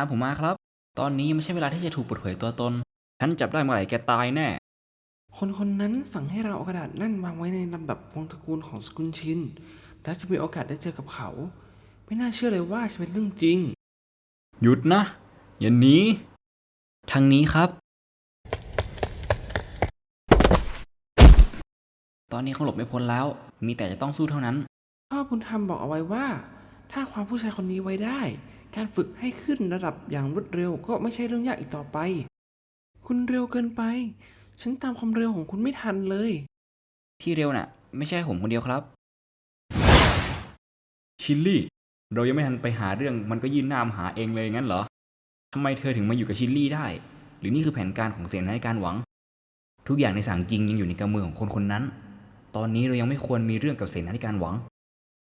ามผมมาครับ ตอนนี้ไม่ใช่เวลาที่จะถูกเปิดเผยตัวตน ฉันจับได้เมื่อไหร่แกตายแน่ คนคนนั้นสั่งให้เราเอากระดาษนั่นวางไว้ในลำดับวงตระกูลของสกุลชิน และจะมีโอกาสได้เจอกับเขา ไม่น่าเชื่อเลยว่าจะเป็นเรื่องจริง หยุดนะ อย่าหนีทางนี้ครับ ตอนนี้เขาหลบไม่พ้นแล้ว มีแต่จะต้องสู้เท่านั้น พ่อบุญธรรมบอกเอาไว้ว่า ถ้าความผู้ชายคนนี้ไว้ได้ การฝึกให้ขึ้นระดับอย่างรวดเร็วก็ไม่ใช่เรื่องยากอีกต่อไป คุณเร็วเกินไป ฉันตามความเร็วของคุณไม่ทันเลย ที่เร็วน่ะ ไม่ใช่ผมคนเดียวครับ ชิลลี่ เรายังไม่ทันไปหาเรื่องมันก็ยื่นหน้ามาหาเองเลยงั้นเหรอทำไมเธอถึงมาอยู่กับชิลลี่ได้ หรือนี่คือแผนการของเสนาในการหวัง ทุกอย่างในสางจริงยังอยู่ในกำมือของคนคนนั้น ตอนนี้เรายังไม่ควรมีเรื่องกับเสนาธิการหวัง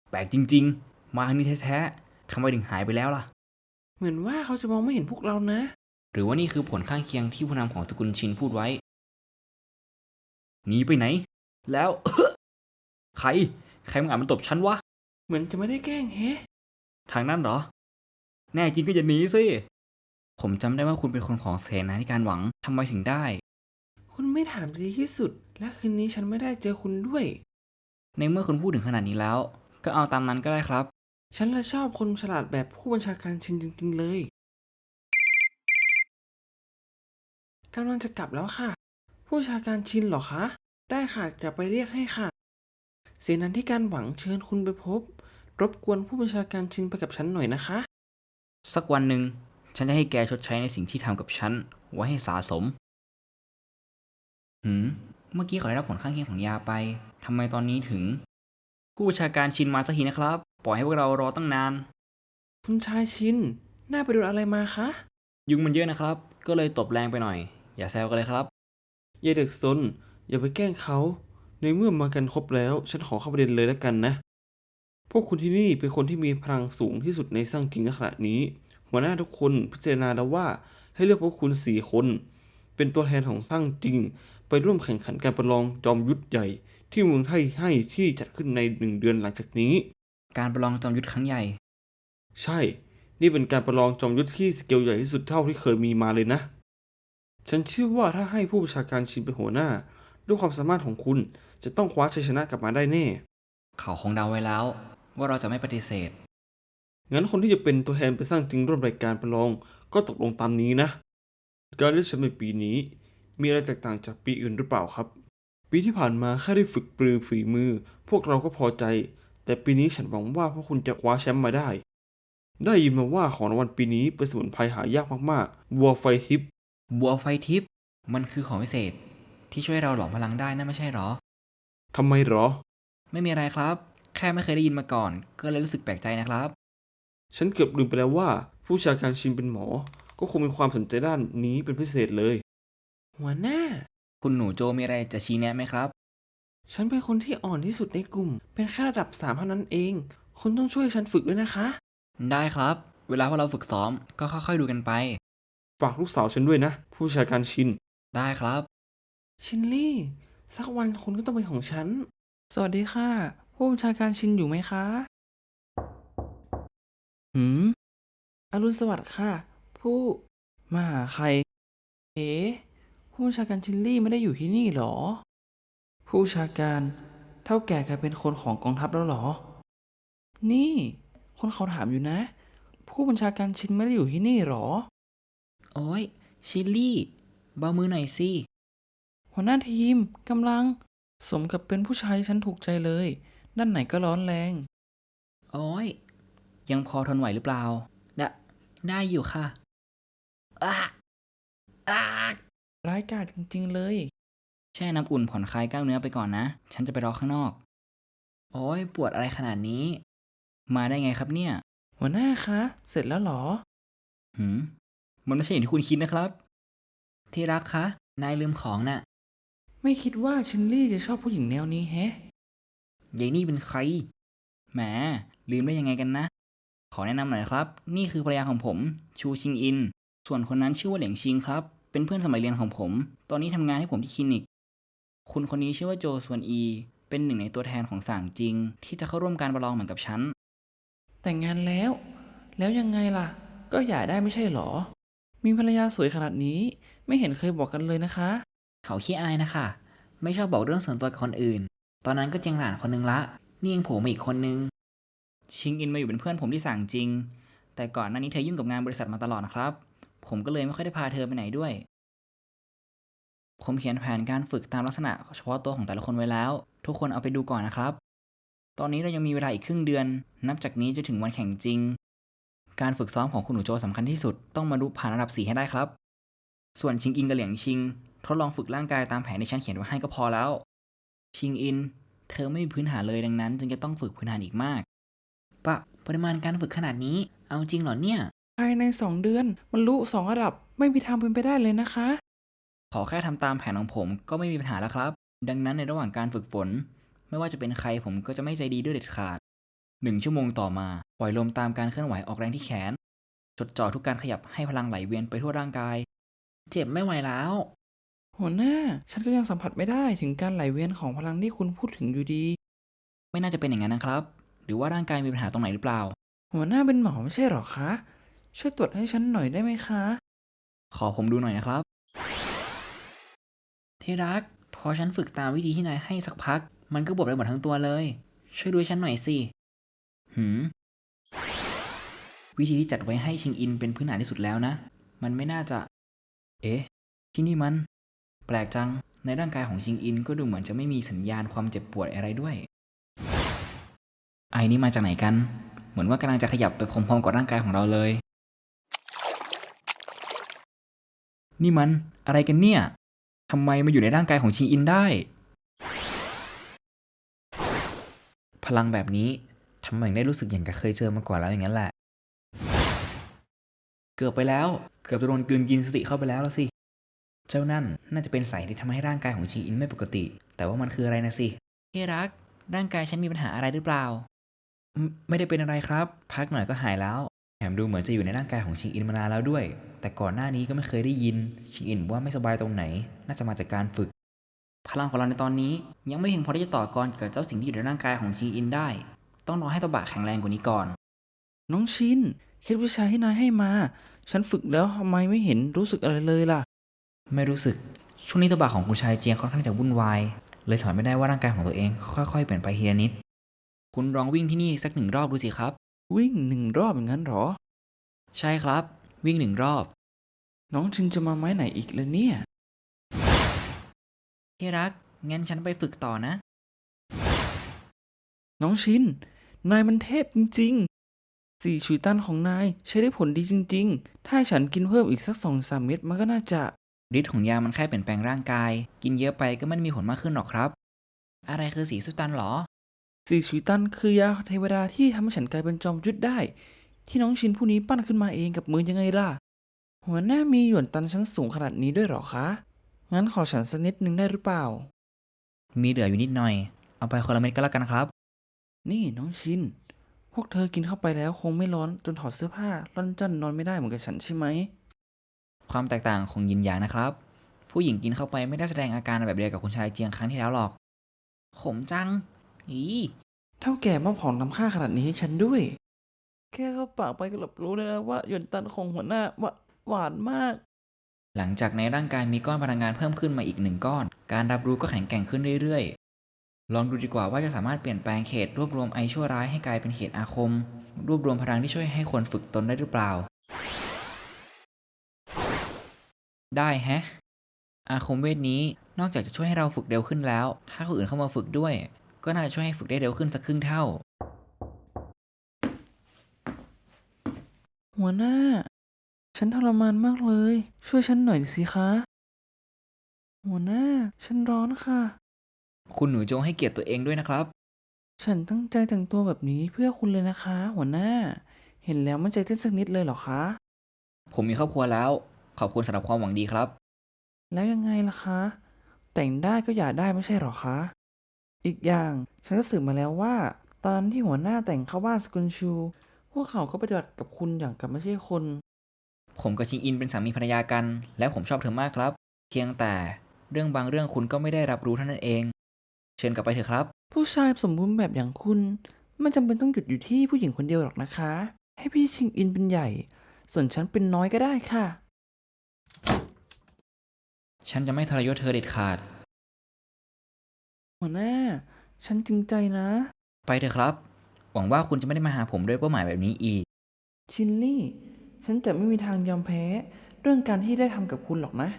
แปลกจริง ๆ มาครั้งนี้แท้ๆทำไมถึงหายไปแล้วล่ะ เหมือนว่าเขาจะมองไม่เห็นพวกเรานะ หรือว่านี่คือผลข้างเคียงที่ผู้นำของสกุลชินพูดไว้ หนีไปไหน แล้ว ใคร ใครมึงอ่านมันตบฉันวะ เหมือนจะไม่ได้แกล้งแฮะ ทางนั้นเหรอ แน่จริงก็อย่าหนีสิ ผมจำได้ว่าคุณเป็นคนของเสนาธิการหวังทำไมถึงได้ คุณไม่ถามดีที่สุด และคืนนี้ฉันไม่ได้เจอคุณด้วย ในเมื่อคุณพูดถึงขนาดนี้แล้ว ก็เอาตามนั้นก็ได้ครับ ฉันละชอบคนฉลาดแบบผู้บัญชาการชินจริง ๆ เลยกำลังจะกลับแล้วค่ะ ผู้บัญชาการชินเหรอคะ ได้ค่ะจะไปเรียกให้ค่ะ เสนาธิการหวังเชิญคุณไปพบ รบกวนผู้บัญชาการชินไปกับฉันหน่อยนะคะ สักวันหนึ่ง ฉันจะให้แกชดใช้ในสิ่งที่ทำกับฉัน ไว้ให้สาสม หืม เมื่อกี้ขอได้รับผลข้างเคียงของยาไปทำไมตอนนี้ถึง ผู้บัญชาการชินมาสักทีนะครับ ปล่อยให้พวกเรารอตั้งนาน คุณชายชินน่าไปโดนอะไรมาคะ ยุงมันเยอะนะครับ ก็เลยตบแรงไปหน่อย อย่าแซวกันเลยครับอย่าเด็กซนอย่าไปแกล้งเขา ในเมื่อมากันครบแล้ว ฉันขอเข้าประเด็นเลยแล้วกันนะ พวกคุณที่นี่เป็นคนที่มีพลังสูงที่สุดในสร้างจริงณขณะนี้ หัวหน้าทุกคนพิจารณาแล้วว่าให้เลือกพวกคุณสี่คน เป็นตัวแทนของสร้างจริง ไปร่วมแข่งขันการประลองจอมยุทธใหญ่ ที่เมืองไทยให้ที่จัดขึ้นในหนึ่งเดือนหลังจากนี้ การประลองจอมยุทธครั้งใหญ่ ใช่ นี่เป็นการประลองจอมยุทธที่สเกลใหญ่ที่สุดเท่าที่เคยมีมาเลยนะ ฉันเชื่อว่าถ้าให้ผู้บัญชาการชินเป็นหัวหน้า ด้วยความสามารถของคุณจะต้องคว้าชัยชนะกลับมาได้แน่ เขาคงเดาไว้แล้ว ว่าเราจะไม่ปฏิเสธ งั้นคนที่จะเป็นตัวแทนไปสร้างจริงร่วมรายการประลองก็ตกลงตามนี้นะ การเลือกแชมป์ในปีนี้ มีอะไรแตกต่างจากปีอื่นหรือเปล่าครับ ปีที่ผ่านมาแค่ได้ฝึกปรือฝีมือ พวกเราก็พอใจ แต่ปีนี้ฉันหวังว่าพวกคุณจะคว้าแชมป์มาได้ ได้ยินมาว่าของรางวัลปีนี้เป็นสมุนไพรหายากมากๆ บัวไฟทิพย์บัวไฟทิพย์มันคือของพิเศษ ที่ช่วยเราหลอมพลังได้นั่นไม่ใช่หรอ ทำไมเหรอ ไม่มีอะไรครับ แค่ไม่เคยได้ยินมาก่อน ก็เลยรู้สึกแปลกใจนะครับ ฉันเกือบลืมไปแล้วว่า ผู้ชาการชินเป็นหมอ ก็คงมีความสนใจด้านนี้เป็นพิเศษเลย หัวหน้า คุณหนูโจมีอะไรจะชี้แนะไหมครับ ฉันเป็นคนที่อ่อนที่สุดในกลุ่ม เป็นแค่ระดับสามเท่านั้นเอง คุณต้องช่วยฉันฝึกด้วยนะคะ ได้ครับ เวลาพวกเราฝึกซ้อมก็ค่อยๆดูกันไป ฝากลูกสาวฉันด้วยนะ ผู้ชาการชิน ได้ครับ ชินลี่ สักวันคุณก็ต้องเป็นของฉัน สวัสดีค่ะ ผู้บัญชาการชินอยู่ไหมคะ หืม อรุณสวัสดิ์ค่ะ ผู้ มาหาใคร เอ๋ผู้บัญชาการชินลี่ไม่ได้อยู่ที่นี่หรอ ผู้บัญชาการเท่าแก่กลายเป็นคนของกองทัพแล้วหรอ นี่ คนเขาถามอยู่นะ ผู้บัญชาการชินไม่ได้อยู่ที่นี่หรอ โอ้ย ชิลลี่ เบามือหน่อยสิ หัวหน้าทีมกำลัง สมกับเป็นผู้ชายที่ฉันถูกใจเลย ด้านไหนก็ร้อนแรง โอ้ย ยังพอทนไหวหรือเปล่า ได้ได้อยู่ค่ะอ้าอ้าร้ายกาจจริง ๆ เลยแช่น้ำอุ่นผ่อนคลายกล้ามเนื้อไปก่อนนะ ฉันจะไปรอข้างนอก โอ้ยปวดอะไรขนาดนี้ มาได้ไงครับเนี่ย หัวหน้าคะ เสร็จแล้วเหรอ หืม มันไม่ใช่อย่างที่คุณคิดนะครับ ที่รักคะ นายลืมของน่ะ ไม่คิดว่าชินลี่จะชอบผู้หญิงแนวนี้แฮะยายนี่เป็นใคร แหม ลืมได้ยังไงกันนะ ขอแนะนำหน่อยนะครับ นี่คือภรรยาของผม ชูชิงอิน ส่วนคนนั้นชื่อว่าเหลียงชิงครับ เป็นเพื่อนสมัยเรียนของผม ตอนนี้ทำงานให้ผมที่คลินิก คุณคนนี้ชื่อว่าโจส่วนอี เป็นหนึ่งในตัวแทนของสางจริง ที่จะเข้าร่วมการประลองเหมือนกับฉัน แต่งงานแล้ว แล้วยังไงล่ะ ก็หย่าได้ไม่ใช่หรอ มีภรรยาสวยขนาดนี้ไม่เห็นเคยบอกกันเลยนะคะ เขาขี้อายนะคะ ไม่ชอบบอกเรื่องส่วนตัวกับคนอื่น ตอนนั้นก็เจียงหลานคนนึงละ นี่ยังโผล่มาอีกคนนึง ชิงอินมาอยู่เป็นเพื่อนผมที่สั่งจริง แต่ก่อนหน้านี้เธอยุ่งกับงานบริษัทมาตลอดนะครับ ผมก็เลยไม่ค่อยได้พาเธอไปไหนด้วย ผมเขียนแผนการฝึกตามลักษณะเฉพาะตัวของแต่ละคนไว้แล้ว ทุกคนเอาไปดูก่อนนะครับ ตอนนี้เรายังมีเวลาอีกครึ่งเดือน นับจากนี้จะถึงวันแข่งจริง การฝึกซ้อมของคุณหนูโจสำคัญที่สุดต้องมาดูผ่านระดับ 4 ให้ได้ครับ ส่วนชิงอินกับเหลียงชิง ทดลองฝึกร่างกายตามแผนที่ฉันเขียนไว้ให้ก็พอแล้ว ชิงอิน เธอไม่มีพื้นฐานเลยดังนั้น จึงจะต้องฝึกพื้นฐานอีกมากปะปริมาณการฝึกขนาดนี้ เอาจริงเหรอเนี่ย ภายในสองเดือนมันรู้สองระดับไม่มีทางเป็นไปได้เลยนะคะ ขอแค่ทำตามแผนของผมก็ไม่มีปัญหาแล้วครับ ดังนั้นในระหว่างการฝึกฝน ไม่ว่าจะเป็นใครผมก็จะไม่ใจดีด้วยเด็ดขาดหนึ่งชั่วโมงต่อมา ปล่อยลมตามการเคลื่อนไหวออกแรงที่แขน จดจ่อทุกการขยับให้พลังไหลเวียนไปทั่วร่างกาย เจ็บไม่ไหวแล้ว หัวหน้า ฉันก็ยังสัมผัสไม่ได้ถึงการไหลเวียนของพลังที่คุณพูดถึงอยู่ดี ไม่น่าจะเป็นอย่างนั้นนะครับ หรือว่าร่างกายมีปัญหาตรงไหนหรือเปล่า หัวหน้าเป็นหมอไม่ใช่หรอคะ ช่วยตรวจให้ฉันหน่อยได้ไหมคะ ขอผมดูหน่อยนะครับ ที่รัก พอฉันฝึกตามวิธีที่นายให้สักพัก มันก็บวมไปหมดทั้งตัวเลย ช่วยดูฉันหน่อยสิ หืม วิธีที่จัดไว้ให้ชิงอินเป็นพื้นฐานที่สุดแล้วนะ มันไม่น่าจะ เอ๊ะ ที่นี่มัน แปลกจัง ในร่างกายของชิงอินก็ดูเหมือนจะไม่มีสัญญาณความเจ็บปวดอะไรด้วย ไอ้นี่มาจากไหนกัน เหมือนว่ากำลังจะขยับไปพร้อมๆกับร่างกายของเราเลย นี่มันอะไรกันเนี่ย ทำไมมาอยู่ในร่างกายของชิงอินได้ พลังแบบนี้ทำไมถึงได้รู้สึกอย่างกับเคยเจอมาก่อนแล้วอย่างนั้นแหละ เกือบไปแล้ว เกือบจะโดนกลืนกินสติเข้าไปแล้วละสิ เจ้านั่นน่าจะเป็นสายที่ทำให้ร่างกายของชิงอินไม่ปกติ แต่ว่ามันคืออะไรนะสิที่รัก ร่างกายฉันมีปัญหาอะไรหรือเปล่า ไม่ไม่ได้เป็นอะไรครับ พักหน่อยก็หายแล้ว แถมดูเหมือนจะอยู่ในร่างกายของชิงอินมานานแล้วด้วย แต่ก่อนหน้านี้ก็ไม่เคยได้ยิน ชิงอินบอกว่าไม่สบายตรงไหน น่าจะมาจากการฝึก พลังของเราในตอนนี้ยังไม่เพียงพอที่จะต่อกรกับเจ้าสิ่งที่อยู่ในร่างกายของชิงอินได้ ต้องรอให้ตะบะแข็งแรงกว่านี้ก่อน น้องชินเคล็ดวิชาที่นายให้มา ฉันฝึกแล้วทำไมไม่เห็นรู้สึกอะไรเลยล่ะ ไม่รู้สึก ช่วงนี้ตะบะของคุณชายเจียงค่อนข้างจะวุ่นวาย เลยถอนไม่ได้ว่าร่างกายของตัวเอง ค่อยๆเปลี่ยนไปทีละนิด คุณลองวิ่งที่นี่สักหนึ่งรอบดูสิครับ วิ่งหนึ่งรอบอย่างนั้นเหรอ ใช่ครับ วิ่งหนึ่งรอบ น้องชินจะมาไม้ไหนอีกเลยเนี่ย ที่รัก งั้นฉันไปฝึกต่อนะ น้องชิน นายมันเทพจริงๆ สี่ชุยตันของนายใช้ได้ผลดีจริง ๆ ถ้าฉันกินเพิ่มอีกสักสองสามเม็ดมันก็น่าจะฤทธิ์ของยามันแค่เปลี่ยนแปลงร่างกาย กินเยอะไปก็ไม่ได้มีผลมากขึ้นหรอกครับ อะไรคือสีสุตันหรอ สี่ชุยตันคือยาเทวดาที่ทำให้ฉันกลายเป็นจอมยุทธได้ ที่น้องชินผู้นี้ปั้นขึ้นมาเองกับมือยังไงล่ะ หัวหน้ามีหยวนตันชั้นสูงขนาดนี้ด้วยเหรอคะ งั้นขอฉันสักนิดนึงได้หรือเปล่า มีเหลืออยู่นิดหน่อย เอาไปคนละเม็ดก็แล้วกันครับ นี่น้องชิน พวกเธอกินเข้าไปแล้วคงไม่ร้อนจนถอดเสื้อผ้าร่อนจันนอนไม่ได้เหมือนกับฉันใช่ไหม ความแตกต่างของยินหยางนะครับ ผู้หญิงกินเข้าไปไม่ได้แสดงอาการแบบเดียวกับคุณชายเจียงครั้งที่แล้วหรอก ขมจัง อีเท่าแก่มอบของนำค่าขนาดนี้ให้ฉันด้วย แค่เข้าปากไปก็รับรู้เลยนะว่าหยวนตันของหัวหน้าหวาหวานมาก หลังจากในร่างกายมีก้อนพลังงานเพิ่มขึ้นมาอีกหนึ่งก้อน การรับรู้ก็แข็งแกร่งขึ้นเรื่อยๆ ลองดูดีกว่าว่าจะสามารถเปลี่ยนแปลงเขตรวบรวมไอชั่วร้ายให้กลายเป็นเขตอาคม รวบรวมพลังที่ช่วยให้คนฝึกตนได้หรือเปล่า ได้แฮะ อาคมเวทนี้นอกจากจะช่วยให้เราฝึกเร็วขึ้นแล้ว ถ้าคนอื่นเข้ามาฝึกด้วย ก็น่าจะช่วยให้ฝึกได้เร็วขึ้นสักครึ่งเท่า หัวหน้า ฉันทรมานมากเลย ช่วยฉันหน่อยสิคะ หัวหน้า ฉันร้อนค่ะ คุณหนูจงให้เกียรติตัวเองด้วยนะครับ ฉันตั้งใจแต่งตัวแบบนี้เพื่อคุณเลยนะคะ หัวหน้า เห็นแล้วมันใจเต้นสักนิดเลยเหรอคะ ผมมีครอบครัวแล้ว ขอบคุณสำหรับความหวังดีครับ แล้วยังไงล่ะคะ แต่งได้ก็อย่าได้ไม่ใช่เหรอคะ อีกอย่างฉันก็สืบมาแล้วว่า ตอนที่หัวหน้าแต่งเข้าบ้านสกุลชู พวกเขาก็ปฏิบัติกับคุณอย่างกับไม่ใช่คน ผมกับชิงอินเป็นสามีภรรยากัน และผมชอบเธอมากครับ เพียงแต่เรื่องบางเรื่องคุณก็ไม่ได้รับรู้เท่านั้นเอง เชิญกลับไปเถอะครับ ผู้ชายสมบูรณ์แบบอย่างคุณไม่จำเป็นต้องหยุดอยู่ที่ผู้หญิงคนเดียวหรอกนะคะ ให้พี่ชิงอินเป็นใหญ่ ส่วนฉันเป็นน้อยก็ได้ค่ะ ฉันจะไม่ทรยศเธอเด็ดขาด หัวหน้า ฉันจริงใจนะ ไปเถอะครับ หวังว่าคุณจะไม่ได้มาหาผมด้วยเป้าหมายแบบนี้อีก ชินลี่ ฉันจะไม่มีทางยอมแพ้ เรื่องการที่ได้ทำกับคุณหรอกนะ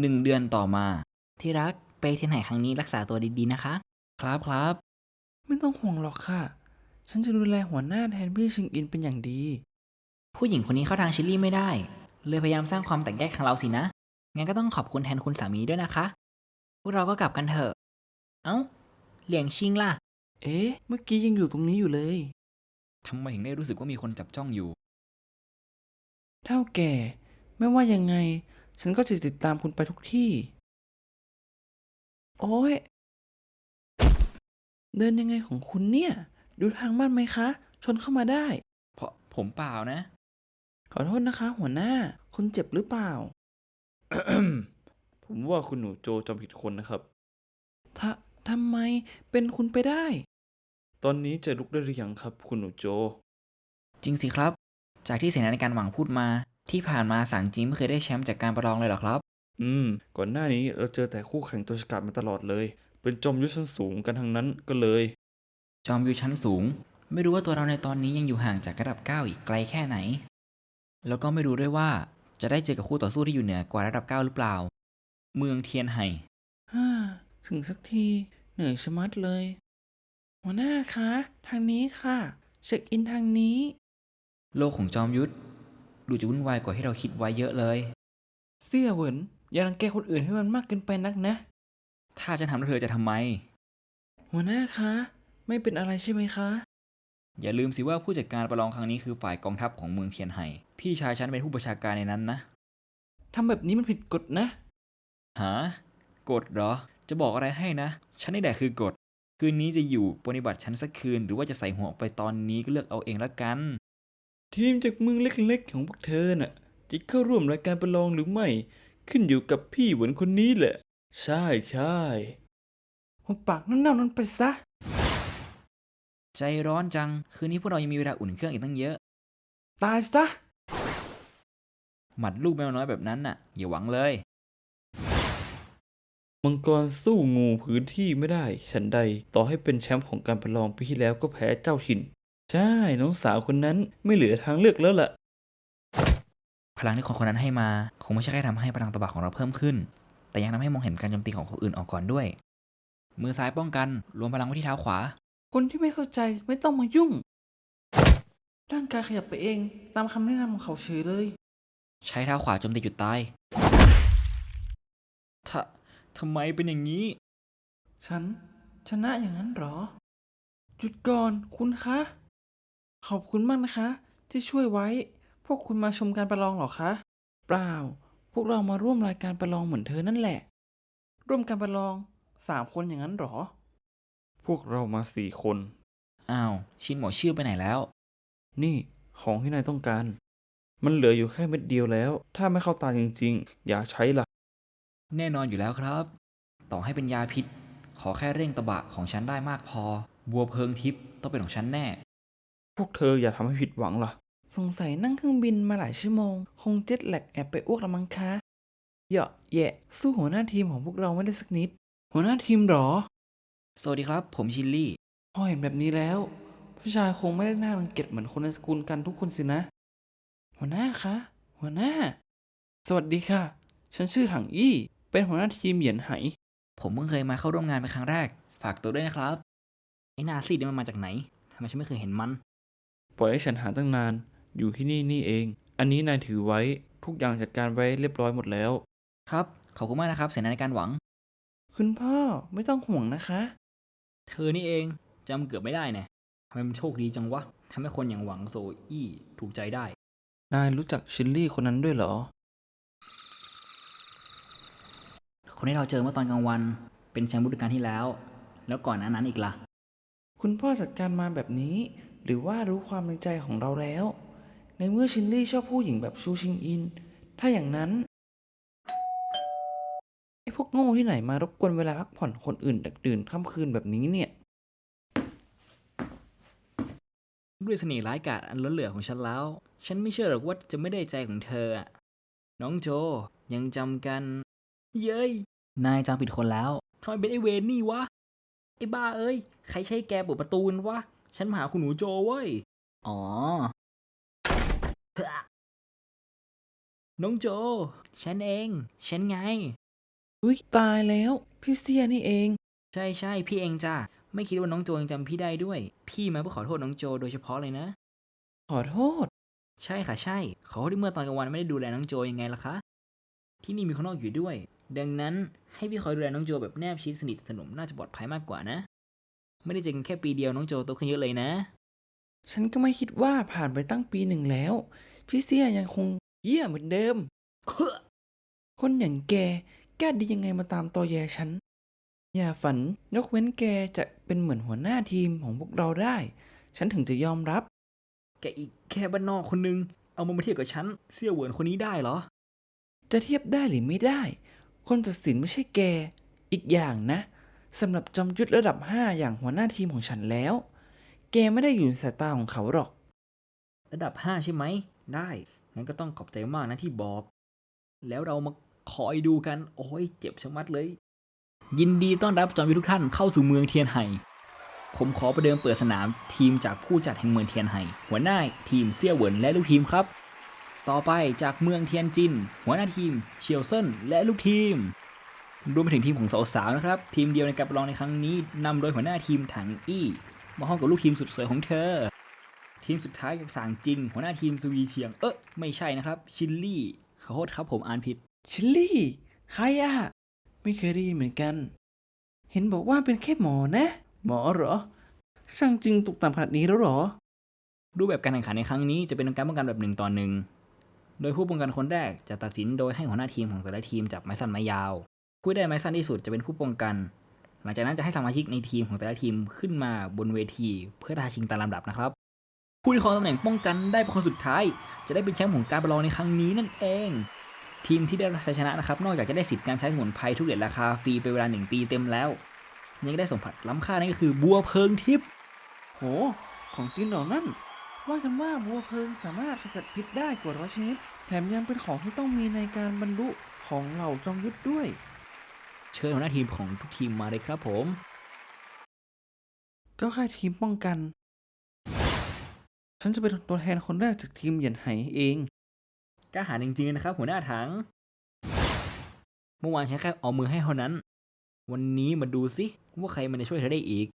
หนึ่งเดือนต่อมา ที่รักไปที่ไหนครั้งนี้รักษาตัวดีๆนะคะ ครับครับ ไม่ต้องห่วงหรอกค่ะ ฉันจะดูแลหัวหน้าแทนพี่ชิงอินเป็นอย่างดี ผู้หญิงคนนี้เข้าทางชิลลี่ไม่ได้ เลยพยายามสร้างความแตกแยกทางเราสินะ งั้นก็ต้องขอบคุณแทนคุณสามีด้วยนะคะ พวกเราก็กลับกันเถอะ เอ้า เหลียงชิงล่ะ เอ๊ะ เมื่อกี้ยังอยู่ตรงนี้อยู่เลย ทำไมถึงได้รู้สึกว่ามีคนจับจ้องอยู่ เท่าแก่ ไม่ว่ายังไง ฉันก็จะติดตามคุณไปทุกที่ โอ้ย เดินยังไงของคุณเนี่ย ดูทางบ้านไหมคะ ชนเข้ามาได้ เพราะผมเปล่านะ ขอโทษนะคะ หัวหน้า คุณเจ็บหรือเปล่า ผมว่าคุณหนูโจจำผิดคนนะครับทะ ทำไมเป็นคุณไปได้ ตอนนี้จะลุกได้หรือยังครับคุณหนูโจ จริงสิครับ จากที่เสนาธิการหวังพูดมาที่ผ่านมาสางจิงไม่เคยได้แชมป์จากการประลองเลยเหรอครับ อืม ก่อนหน้านี้เราเจอแต่คู่แข่งตัวฉกาจมาตลอดเลย เป็นจอมยุทธชั้นสูงกันทั้งนั้นก็เลย จอมวิวชั้นสูง ไม่รู้ว่าตัวเราในตอนนี้ยังอยู่ห่างจากระดับ 9 อีกไกลแค่ไหน แล้วก็ไม่รู้ด้วยว่าจะได้เจอกับคู่ต่อสู้ที่อยู่เหนือกว่าระดับ 9 หรือเปล่า เมืองเทียนไห่ฮ่า ถึงสักทีเหนื่อยชะมัดเลย หัวหน้าคะ ทางนี้ค่ะ เช็คอินทางนี้ โลกของจอมยุทธดูจะวุ่นวายกว่าที่เราคิดไว้เยอะเลย เสี่ยเหวินอย่ารังแกคนอื่นให้มันมากเกินไปนักนะ ถ้าฉันทำแล้วเธอจะทำไม หัวหน้าคะ ไม่เป็นอะไรใช่ไหมคะ อย่าลืมสิว่าผู้จัดการประลองครั้งนี้คือฝ่ายกองทัพของเมืองเทียนไห่พี่ชายฉันเป็นผู้บัญชาการในนั้นนะทำแบบนี้มันผิดกฎนะ หากฎเหรอ จะบอกอะไรให้นะ ฉันนี่แหละคือกฎ คืนนี้จะอยู่ปฏิบัติฉันสักคืน หรือว่าจะใส่หัวออกไปตอนนี้ก็เลือกเอาเองละกัน ทีมจากเมืองเล็กๆของพวกเธอน่ะ จะเข้าร่วมรายการประลองหรือไม่ ขึ้นอยู่กับพี่เหวนคนนี้แหละ ใช่ใช่หุบปากนั่นเน่านั้นไปซะ ใจร้อนจัง คืนนี้พวกเรายังมีเวลาอุ่นเครื่องอีกตั้งเยอะ ตายซะ หมัดลูกแมวน้อยแบบนั้นน่ะ อย่าหวังเลย มังกรสู้งูพื้นที่ไม่ได้ ฉันใด ต่อให้เป็นแชมป์ของการประลองปีที่แล้วก็แพ้เจ้าถิ่น ใช่ น้องสาวคนนั้นไม่เหลือทางเลือกแล้วล่ะ พลังที่คนคนนั้นให้มา คงไม่ใช่แค่ทำให้พลังตะบะของเราเพิ่มขึ้น แต่ยังทำให้มองเห็นการโจมตีของคนอื่นออกก่อนด้วย มือซ้ายป้องกัน รวมพลังไว้ที่เท้าขวา คนที่ไม่เข้าใจไม่ต้องมายุ่ง ร่างกายขยับไปเอง ตามคำแนะนำของเขาเฉยเลย ใช้เท้าขวาโจมตีจุดตายทะ ทำไมเป็นอย่างนี้ ฉันชนะอย่างนั้นเหรอ หยุดก่อนคุณคะ ขอบคุณมากนะคะ ที่ช่วยไว้ พวกคุณมาชมการประลองเหรอคะ เปล่า พวกเรามาร่วมรายการประลองเหมือนเธอนั่นแหละ ร่วมการประลองสามคนอย่างนั้นเหรอ พวกเรามาสี่คน อ้าว ชินหมอชื่อไปไหนแล้ว นี่ของที่นายต้องการ มันเหลืออยู่แค่เม็ดเดียวแล้ว ถ้าไม่เข้าตาจริงๆ อย่าใช้ล่ะ แน่นอนอยู่แล้วครับ ต่อให้เป็นยาพิษ ขอแค่เร่งตะบะของฉันได้มากพอ บัวเพลิงทิพย์ต้องเป็นของฉันแน่ พวกเธออย่าทำให้ผิดหวังล่ะ สงสัยนั่งเครื่องบินมาหลายชั่วโมง คงเจ็ตแลกแอบไปอ้วกละมั้งคะเหยาะแยะสู้หัวหน้าทีมของพวกเราไม่ได้สักนิด หัวหน้าทีมเหรอ สวัสดีครับ ผมชิลลี่ พอเห็นแบบนี้แล้ว ผู้ชายคงไม่ได้น่ารังเกียจเหมือนคนในสกุลกันทุกคนสินะ หัวหน้าคะ หัวหน้า สวัสดีค่ะ ฉันชื่อถังอี้ เป็นหัวหน้าทีมเหยียนไห ผมเพิ่งเคยมาเข้าร่วมงานเป็นครั้งแรก ฝากตัวด้วยนะครับ ไอ้หนาซีดนี่มันมาจากไหนทำไมฉันไม่เคยเห็นมัน ปล่อยให้ฉันหาตั้งนาน อยู่ที่นี่นี่เอง อันนี้นายถือไว้ ทุกอย่างจัดการไว้เรียบร้อยหมดแล้ว ครับ ขอบคุณมากนะครับเสนาธิการหวัง คุณพ่อไม่ต้องห่วงนะคะ เธอนี่เองจำเกือบไม่ได้เนี่ยทำไมมันโชคดีจังวะทำให้คนอย่างหวังโซอี้ถูกใจได้ นายรู้จักชิลลี่คนนั้นด้วยเหรอ คนที่เราเจอเมื่อตอนกลางวัน เป็นแชมป์ฤดูกาลที่แล้ว แล้วก่อนหน้านั้นอีกล่ะ คุณพ่อจัดการมาแบบนี้ หรือว่ารู้ความในใจของเราแล้ว ในเมื่อชินลี่ชอบผู้หญิงแบบชูชิงอิน ถ้าอย่างนั้นไอ้พวกโง่ที่ไหนมารบกวนเวลาพักผ่อนคนอื่นดึกดื่นค่ำคืนแบบนี้เนี่ย ด้วยเสน่ห์ร้ายกาจอันล้นเหลือของฉันแล้ว ฉันไม่เชื่อหรอกว่าจะไม่ได้ใจของเธออะน้องโจยังจำกัน เย้ย นายจำผิดคนแล้วทำไมเป็นไอเวนนี่วะ ไอ้บ้าเอ้ย ใครใช้แกเปิดประตูนวะ ฉันมาหาคุณหนูโจเว้ย อ๋อ น้องโจ ฉันเอง ฉันไง อุ๊ยตายแล้ว พี่เสียนี่เอง ใช่ใช่พี่เองจ้ะไม่คิดว่าน้องโจยังจำพี่ได้ด้วย พี่มาเพื่อขอโทษน้องโจโดยเฉพาะเลยนะ ขอโทษ ใช่ค่ะใช่ ขอโทษที่เมื่อตอนกลางวันไม่ได้ดูแลน้องโจยังไงล่ะคะ ที่นี่มีคนนอกอยู่ด้วย ดังนั้นให้พี่คอยดูแลน้องโจแบบแนบชิดสนิทสนมน่าจะปลอดภัยมากกว่านะ ไม่ได้เจอกันแค่ปีเดียวน้องโจโตขึ้นเยอะเลยนะ ฉันก็ไม่คิดว่าผ่านไปตั้งปีหนึ่งแล้ว พี่เสียยังคงเยี่ยเหมือนเดิม คนอย่างแกแกล้าดียังไงมาตามตอแยฉัน อย่าฝันยกเว้นแกจะเป็นเหมือนหัวหน้าทีมของพวกเราได้ ฉันถึงจะยอมรับ แกอีกแค่บ้านนอกคนนึง เอามันมาเทียบกับฉันเสี่ยวเหวินคนนี้ได้เหรอ จะเทียบได้หรือไม่ได้ คนตัดสินไม่ใช่แก อีกอย่างนะสำหรับจอมยุทธระดับ 5 อย่างหัวหน้าทีมของฉันแล้ว แกไม่ได้อยู่ในสายตาของเขาหรอก ระดับ 5 ใช่ไหม ได้ งั้นก็ต้องขอบใจมากนะที่บอก แล้วเรามาคอยดูกัน โอ้ยเจ็บชะมัดเลย ยินดีต้อนรับจอมยุทธทุกท่านเข้าสู่เมืองเทียนไห่ผมขอประเดิมเปิดสนามทีมจากผู้จัดแห่งเมืองเทียนไห่หัวหน้าทีมเซี่ยวเหวินและลูกทีมครับ ต่อไปจากเมืองเทียนจิน หัวหน้าทีมเชียวเซินและลูกทีม รวมไปถึงทีมของสาวๆนะครับ ทีมเดียวในการประลองในครั้งนี้นำโดยหัวหน้าทีมถังอี้มาห้องกับลูกทีมสุดสวยของเธอ ทีมสุดท้ายจากสางจริง หัวหน้าทีมสวีเชียง เอ๊ะไม่ใช่นะครับ ชิลลี่ขอโทษครับผมอ่านผิด ชิลลี่ใครอะไม่เคยได้ยินเหมือนกัน เห็นบอกว่าเป็นแค่หมอนะ หมอเหรอ ช่างจริงตกต่ำขนาดนี้แล้วเหรอ รูปแบบการแข่งขันในครั้งนี้จะเป็นการป้องกันแบบหนึ่งต่อหนึ่ง โดยผู้ป้องกันคนแรกจะตัดสินโดยให้หัวหน้าทีมของแต่ละทีมจับไม้สั้นไม้ยาว ผู้ได้ไม้สั้นที่สุดจะเป็นผู้ป้องกัน หลังจากนั้นจะให้สมาชิกในทีมของแต่ละทีมขึ้นมาบนเวที เพื่อท้าชิงตามลำดับนะครับ ผู้ที่ครองตำแหน่งป้องกันได้เป็นคนสุดท้าย จะได้เป็นแชมป์ของการประลองในครั้งนี้นั่นเอง ทีมที่ได้ชัยชนะนะครับ นอกจากจะได้สิทธิ์การใช้สมุนไพรทุกเดือนราคาฟรีเป็นเวลาหนึ่งปีเต็มแล้วยังได้สมผัสล้ำค่านั่นก็คือบัวเพลิงทิพย์โห ของจริงเหรอนั่นว่ากันว่าบัวเพลิงสามารถขจัดพิษได้กว่าร้อยชนิด แถมยังเป็นของที่ต้องมีในการบรรลุของเหล่าจอมยุทธด้วย เชิญหัวหน้าทีมของทุกทีมมาเลยครับผม ก็แค่ทีมป้องกัน ฉันจะเป็นตัวแทนคนแรกจากทีมเหยียนไหเองกล้าหาญจริงๆนะครับ หัวหน้าถัง เมื่อวานฉันแค่เอามือให้เท่านั้น วันนี้มาดูสิว่าใครมันจะช่วยเธอได้อีก